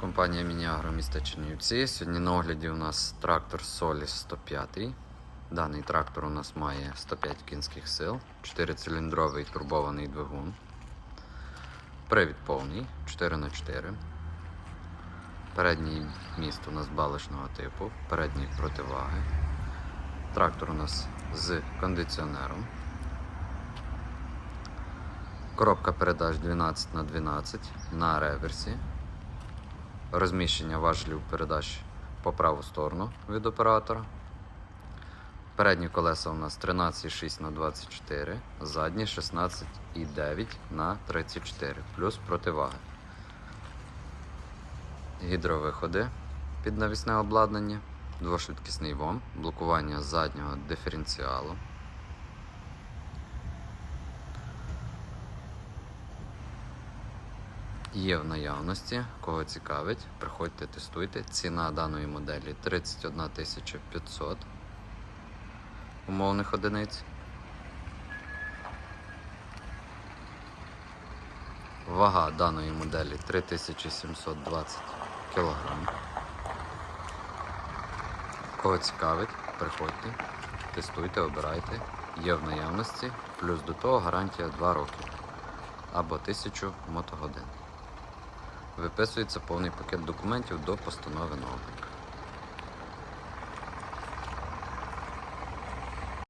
Компанія Мініагро міста Чернівці. Сьогодні на огляді у нас трактор Solis 105. Даний трактор у нас має 105 кінських сил, 4-циліндровий турбований двигун. Привід повний 4х4. Передній міст у нас балишного типу, передні противаги. Трактор у нас з кондиціонером. Коробка передач 12 на 12 на реверсі. Розміщення важелів передач по праву сторону від оператора. Передні колеса у нас 13,6 на 24, задні 16,9 на 34, плюс противаги. Гідровиходи під навісне обладнання, двошвидкісний ВОМ, блокування заднього диференціалу. Є в наявності, кого цікавить, приходьте, тестуйте. Ціна даної моделі 31 500 умовних одиниць. Вага даної моделі 3720 кг. Кого цікавить, приходьте, тестуйте, обирайте. Є в наявності, плюс до того гарантія 2 роки або 1000 мотогодин. Виписується повний пакет документів до постанови на облік.